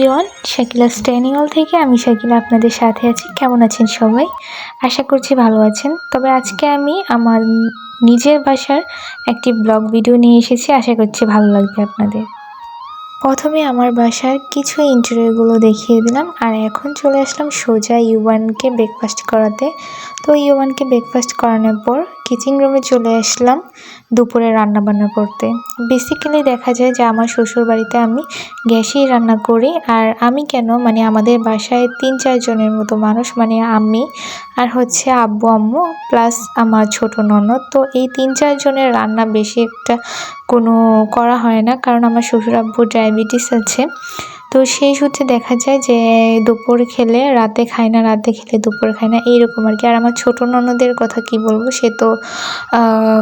Everyone, Shakila স্ট্যানিওল থেকে আমি শাকিলা আপনাদের সাথে আছি। কেমন আছেন সবাই? আশা করছি ভালো আছেন। তবে আজকে আমি আমার নিজের বাসার একটি ব্লগ ভিডিও নিয়ে এসেছি। আশা করছি ভালো লাগবে আপনাদের। প্রথমে আমার বাসার কিছু ইন্টারভিউগুলো দেখিয়ে দিলাম, আর এখন চলে আসলাম সোজা ইউবানকে ব্রেকফাস্ট করাতে। তো ইউবানকে ব্রেকফাস্ট করানোর পর কিচেন রুমে চলে আসলাম দুপুরে রান্না বান্না করতে। বেসিক্যালি দেখা যায় যে আমার শ্বশুর বাড়িতে আমি গ্যাসেই রান্না করি, আর আমি কেন মানে আমাদের বাসায় তিন চারজনের মতো মানুষ মানে আমি আর হচ্ছে আব্বু, আম্মু প্লাস আমার ছোট ননদ, তো এই তিন চারজনের রান্না বেশি একটা কোনো করা হয় না। কারণ আমার শ্বশুরাব্বুর ডায়াবেটিস আছে। তো সেই সূত্রে দেখা যায় যে দুপুর খেলে, রাতে খায় না, রাতে খেলে দুপুর খায় না, এইরকম আর কি। আর আমার ছোটো ননদের কথা কি বলব, সে তো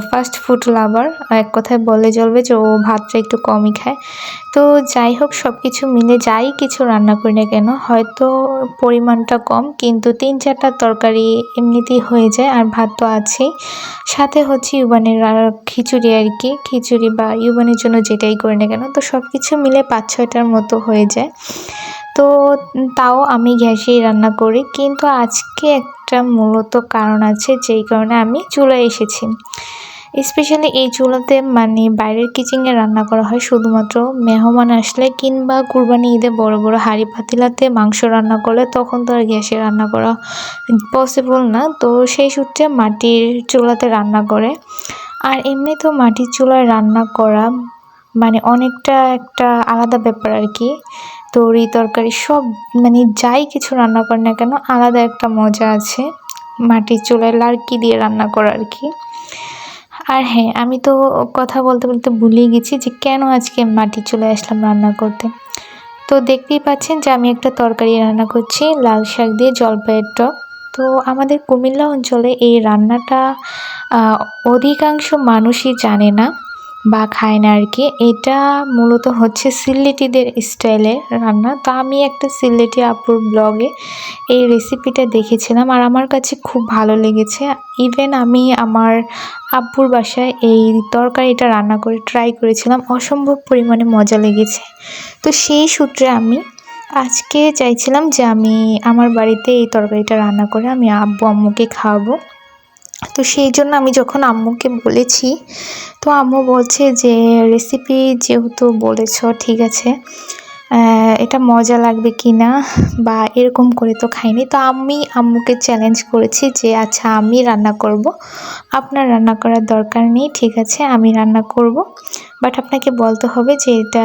ফাস্ট ফুড লাভার এক কথায় বলে চলবে যে ও ভাতটা একটু কমই খায়। তো যাই হোক সব কিছু মিলে যাই কিছু রান্না করি না কেন, হয়তো পরিমাণটা কম, কিন্তু তিন চারটা তরকারি এমনিতেই হয়ে যায়, আর ভাত তো আছেই। সাথে হচ্ছে ইউবানের খিচুড়ি আর কি, খিচুড়ি বা ইউবানের জন্য যেটাই করি না কেন, তো সব কিছু মিলে পাঁচ ছয়টার মতো হয়ে যায়। তো তাও আমি গ্যাসেই রান্না করি। কিন্তু আজকে একটা মূলত কারণ আছে, যেই কারণে আমি চুলায় এসেছি। স্পেশালি এই চুলাতে মানে বাইরের কিচেনে রান্না করা হয় শুধুমাত্র মেহমান আসলে কিংবা কুরবানি ঈদে বড় বড় হাঁড়ি পাতিলাতে মাংস রান্না করলে তখন তো আর গ্যাসে রান্না করা পসিবল না। তো সেই সূত্রে মাটির চুলাতে রান্না করে। আর এমনি তো মাটির চুলায় রান্না করা মানে অনেকটা একটা আলাদা ব্যাপার আর কি। তরি তরকারি সব মানে যাই কিছু রান্না করে না কেন, আলাদা একটা মজা আছে। মাটির চুলায় লাড়কি দিয়ে রান্না করা আর কি। আর হ্যাঁ আমি তো কথা বলতে বলতে ভুলেই গেছি যে কেন আজকে মাটির চুলায় আসলাম রান্না করতে। তো দেখতেই পাচ্ছেন যে আমি একটা তরকারি রান্না করছি, লাল শাক দিয়ে জলপাইয়ের টক। তো আমাদের কুমিল্লা অঞ্চলে এই রান্নাটা অধিকাংশ মানুষই জানে না। বা খায় না আর কি। এটা মূলত হচ্ছে সিলেটিদের স্টাইলের রান্না। তো আমি একটা সিলেটি আপুর ব্লগে এই রেসিপিটা দেখেছিলাম আর আমার কাছে খুব ভালো লেগেছে। ইভেন আমি আমার আব্বুর বাসায় এই তরকারিটা রান্না করে ট্রাই করেছিলাম। অসম্ভব পরিমাণে মজা লেগেছে। তো সেই সূত্রে আমি আজকে চাইছিলাম যে আমি আমার বাড়িতে এই তরকারিটা রান্না করে আমি আব্বু আম্মুকে খাওয়াবো। তো সেই জন্য আমি যখন আম্মুকে বলেছি, তো আম্মু বলছে যে রেসিপি যেহেতু বলেছ, ঠিক আছে এটা মজা লাগবে কি না বা এরকম করে তো খাইনি। তো আমি আম্মুকে চ্যালেঞ্জ করেছি যে আচ্ছা আমি রান্না করব। আপনার রান্না করার দরকার নেই, ঠিক আছে, আমি রান্না করব। বাট আপনাকে বলতে হবে যে, এটা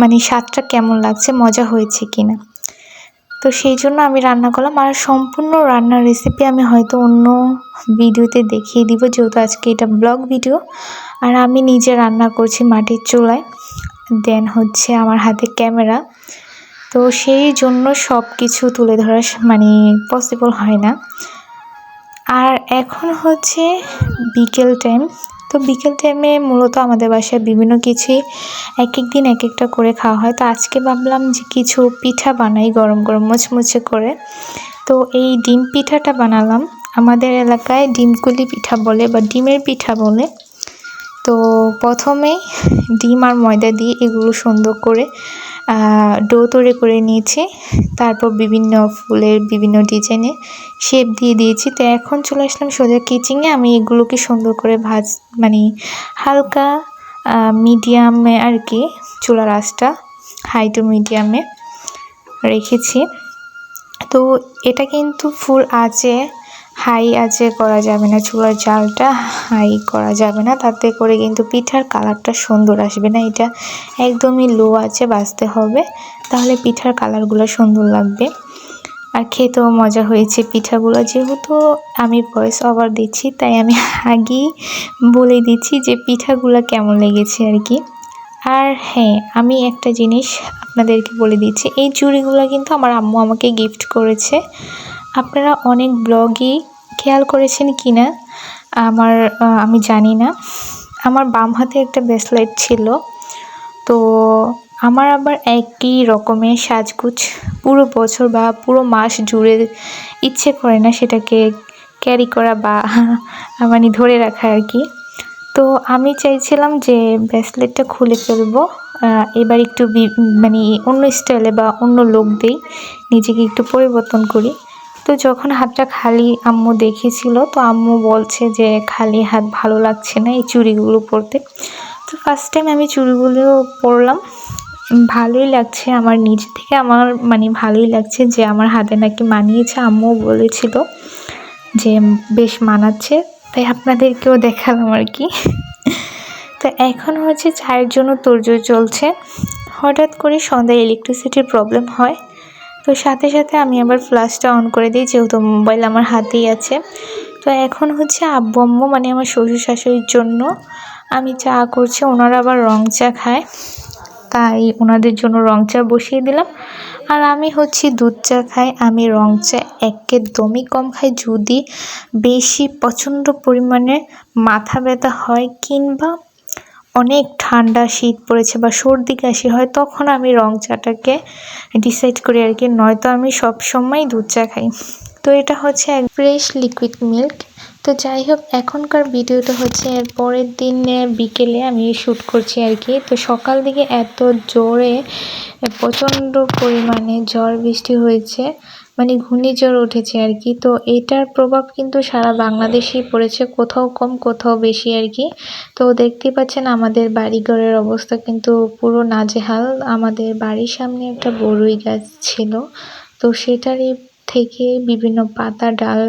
মানে স্বাদটা কেমন লাগছে, মজা হয়েছে কি না। তো সেই জন্য আমি রান্না করলাম। আর সম্পূর্ণ রান্নার রেসিপি আমি হয়তো অন্য ভিডিওতে দেখিয়ে দিব, যেহেতু আজকে এটা ব্লগ ভিডিও আর আমি নিজে রান্না করছি মাটির চুলায় দেন হচ্ছে আমার হাতে ক্যামেরা তো সেই জন্য সব কিছু তুলে ধরা মানে পসিবল হয় না। আর এখন হচ্ছে বিকেল টাইম তো বিকেল টাইমে মূলত আমাদের বাসায় বিভিন্ন কিছুই এক এক দিন এক একটা করে খাওয়া হয়। তো আজকে ভাবলাম যে কিছু পিঠা বানাই গরম গরম মুচমুচে করে। তো এই ডিম পিঠাটা বানালাম। আমাদের এলাকায় ডিমকুলি পিঠা বলে বা ডিমের পিঠা বলে। তো প্রথমেই ডিম আর ময়দা দিয়ে এগুলো সুন্দর করে ডো তৈরি করে নিয়েছি। তারপর বিভিন্ন ফুলের বিভিন্ন ডিজাইনে শেপ দিয়ে দিয়েছি। তো এখন চলে আসলাম সোজা কিচিংয়ে আমি এগুলোকে সুন্দর করে ভাজ মানে হালকা মিডিয়ামে আর কি চুলার আঁচটা হাই টু মিডিয়ামে রেখেছি। তো এটা কিন্তু ফুল আঁচে হাই আছে, করা যাবে না। চুলার জালটা হাই করা যাবে না। তাতে করে কিন্তু পিঠার কালারটা সুন্দর আসবে না। এটা একদমই লো আছে বাঁচতে হবে। তাহলে পিঠার কালারগুলো সুন্দর লাগবে। আর খেতেও মজা হয়েছে পিঠাগুলো। যেহেতু আমি ভয়েস ওভার দিচ্ছি, তাই আমি আগেই বলে দিচ্ছি যে পিঠাগুলো কেমন লেগেছে আর কি। আর হ্যাঁ আমি একটা জিনিস আপনাদেরকে বলে দিচ্ছি। এই চুড়িগুলো কিন্তু আমার আম্মু আমাকে গিফট করেছে। আপনারা অনেক ব্লগই খেয়াল করেছেন কি না আমার আমি জানি না। আমার বাম হাতে একটা ব্রেসলেট ছিল। তো আমার আবার একই রকমের সাজগুজ। পুরো বছর বা পুরো মাস জুড়ে ইচ্ছে করে না সেটাকে ক্যারি করা বা মানে ধরে রাখা আর কি। তো আমি চাইছিলাম যে ব্রেসলেটটা খুলে ফেলব। এবার একটু মানে অন্য স্টাইলে বা অন্য লুক দিই। নিজেকে একটু পরিবর্তন করি। তো যখন হাতটা খালি আম্মু দেখেছিল, তো আম্মু বলছে যে, খালি হাত ভালো লাগছে না এই চুড়িগুলো পরতে। তো ফার্স্ট টাইম আমি চুড়িগুলো পরলাম। ভালোই লাগছে আমার নিজ থেকে। আমার মানে ভালোই লাগছে যে, আমার হাতে নাকি মানিয়েছে। আম্মু বলেছিল যে, বেশ মানাচ্ছে। তাই আপনাদেরকেও দেখালাম আর কি। তো এখন হচ্ছে চায়ের জন্য তোড়জোড় চলছে। হঠাৎ করে সন্ধ্যায় ইলেকট্রিসিটির প্রবলেম হয়। তো সাথে সাথে আমি আবার ফ্ল্যাশটা অন করে দিই, যেহেতু মোবাইল আমার হাতেই আছে। তো এখন হচ্ছে আব্বু মানে আমার শ্বশুর শাশুড়ির জন্য আমি চা করছি। ওনারা আবার রং চা খায়, তাই ওনাদের জন্য রং চা বসিয়ে দিলাম। আর আমি হচ্ছি দুধ চা খাই। আমি রং চা একদমই কম খাই। যদি বেশি প্রচণ্ড পরিমাণে মাথা ব্যথা হয় কিংবা অনেক ঠান্ডা শীত পড়েছে বা সর্দি কাশি হয়, তখন আমি রং চাটাকে ডিসাইড করি আর কি, নয়তো আমি সব সময় দুধ চা খাই। তো এটা হচ্ছে এক ফ্রেশ লিকুইড মিল্ক তো যাই হোক, এখনকার ভিডিওটা হচ্ছে এর পরের দিনে বিকেলে আমি শ্যুট করছি আর কি। তো সকাল দিকে এত জোরে, প্রচণ্ড পরিমাণে ঝড় বৃষ্টি হয়েছে। মানে ঘূর্ণিঝড় উঠেছে আর কি। তো এটার প্রভাব কিন্তু সারা বাংলাদেশেই পড়েছে, কোথাও কম, কোথাও বেশি আর কি। তো দেখতে পাচ্ছেন আমাদের বাড়িঘরের অবস্থা কিন্তু পুরো নাজেহাল। আমাদের বাড়ির সামনে একটা বড়ই গাছ ছিল। তো সেটারই থেকে বিভিন্ন পাতা, ডাল,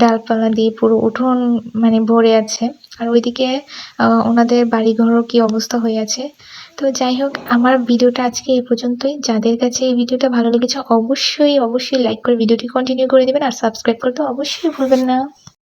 ডালপালা দিয়ে পুরো উঠোন মানে ভরে আছে। আর ওইদিকে ওনাদের বাড়িঘরও কি অবস্থা হয়ে আছে? তো যাই হোক, আমার ভিডিওটা আজকে এই পর্যন্তই। যাদের কাছে এই ভিডিওটা ভালো লেগেছে, অবশ্যই অবশ্যই লাইক করে ভিডিওটি কন্টিনিউ করে দেবেন আর সাবস্ক্রাইব করতে অবশ্যই ভুলবেন না।